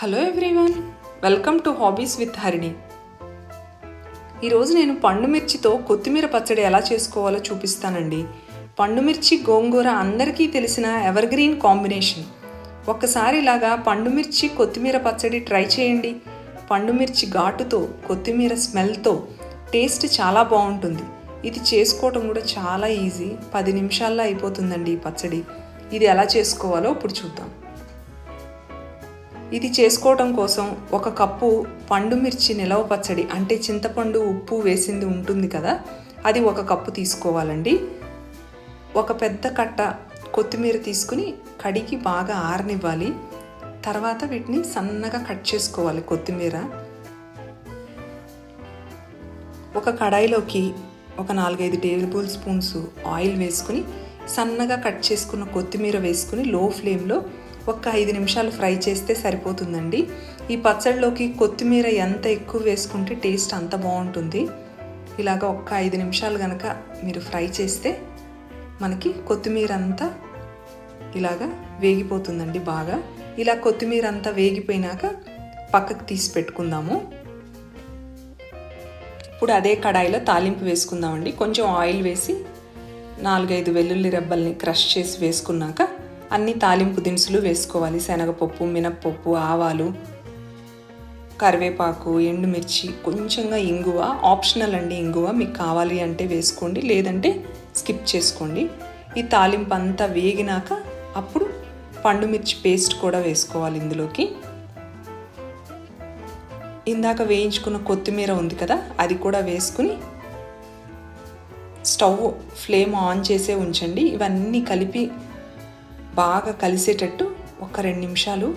Hello everyone welcome to hobbies with Harini. ఈరోజు నేను పండు మిర్చితో కొత్తిమీర పచ్చడి ఎలా చేసుకోవాలో చూపిస్తానండి. పండు మిర్చి గోంగూర అందరికీ తెలిసిన ఎవర్ గ్రీన్ కాంబినేషన్ ఒక్కసారి ఇలాగా పండు మిర్చి కొత్తిమీర పచ్చడి ట్రై చేయండి. పండు మిర్చి ఘాటుతో కొత్తిమీర స్మెల్తో టేస్ట్ చాలా బాగుంటుంది. ఇది చేసుకోవటం కూడా చాలా ఈజీ. పది నిమిషాల్లో అయిపోతుందండి ఈ పచ్చడి. ఇది ఎలా చేసుకోవాలో ఇప్పుడు చూద్దాం. ఇది చేసుకోవటం కోసం ఒక కప్పు పండు మిర్చి నిలవ పచ్చడి అంటే చింతపండు ఉప్పు వేసింది ఉంటుంది కదా అది ఒక కప్పు తీసుకోవాలండి. ఒక పెద్ద కట్ట కొత్తిమీర తీసుకుని కడిగి బాగా ఆరనివ్వాలి. తర్వాత వీటిని సన్నగా కట్ చేసుకోవాలి కొత్తిమీర. ఒక కడాయిలోకి ఒక నాలుగైదు టేబుల్ స్పూన్స్ ఆయిల్ వేసుకుని సన్నగా కట్ చేసుకున్న కొత్తిమీర వేసుకుని లో ఫ్లేమ్లో ఒక ఐదు నిమిషాలు ఫ్రై చేస్తే సరిపోతుందండి. ఈ పచ్చడిలోకి కొత్తిమీర ఎంత ఎక్కువ వేసుకుంటే టేస్ట్ అంత బాగుంటుంది. ఇలాగ ఒక్క ఐదు నిమిషాలు కనుక మీరు ఫ్రై చేస్తే మనకి కొత్తిమీర అంతా ఇలాగా వేగిపోతుందండి బాగా. ఇలా కొత్తిమీర అంతా వేగిపోయినాక పక్కకు తీసి పెట్టుకుందాము. ఇప్పుడు అదే కడాయిలో తాలింపు వేసుకుందామండి. కొంచెం ఆయిల్ వేసి నాలుగైదు వెల్లుల్లి రెబ్బల్ని క్రష్ చేసి వేసుకున్నాక అన్ని తాలింపు దినుసులు వేసుకోవాలి. శనగపప్పు మినప్పప్పు ఆవాలు కరివేపాకు ఎండుమిర్చి కొంచెంగా ఇంగువ ఆప్షనల్ అండి ఇంగువ మీకు కావాలి అంటే వేసుకోండి. లేదంటే స్కిప్ చేసుకోండి. ఈ తాలింపు అంతా వేగినాక అప్పుడు పండుమిర్చి పేస్ట్ కూడా వేసుకోవాలి ఇందులోకి. ఇందాక వేయించుకున్న కొత్తిమీర ఉంది కదా అది కూడా వేసుకుని స్టవ్ ఫ్లేమ్ ఆన్ చేసే ఉంచండి. ఇవన్నీ కలిపి బాగా కలిసేటట్టు ఒక రెండు నిమిషాలు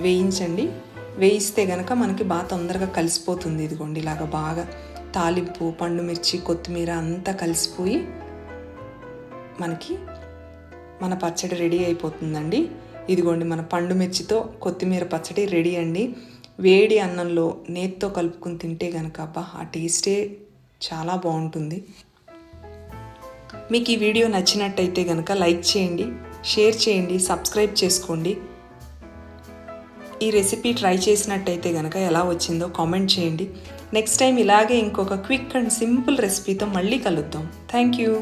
వేయించండి. వేయిస్తే గనక మనకి బాగా తొందరగా కలిసిపోతుంది. ఇదిగోండి ఇలాగ బాగా తాలింపు పండు మిర్చి కొత్తిమీర అంతా కలిసిపోయి మనకి మన పచ్చడి రెడీ అయిపోతుందండి. ఇదిగోండి మన పండు మిర్చితో కొత్తిమీర పచ్చడి రెడీ అండి. వేడి అన్నంలో నేతితో కలుపుకుని తింటే కనుక అబ్బా ఆ టేస్టే చాలా బాగుంటుంది. మీకు ఈ వీడియో నచ్చినట్టయితే కనుక లైక్ చేయండి షేర్ చేయండి సబ్స్క్రైబ్ చేసుకోండి. ఈ రెసిపీ ట్రై చేసినట్టయితే కనుక ఎలా వచ్చిందో కామెంట్ చేయండి. నెక్స్ట్ టైం ఇలాగే ఇంకొక క్విక్ అండ్ సింపుల్ రెసిపీతో మళ్ళీ కలుద్దాం. Thank you.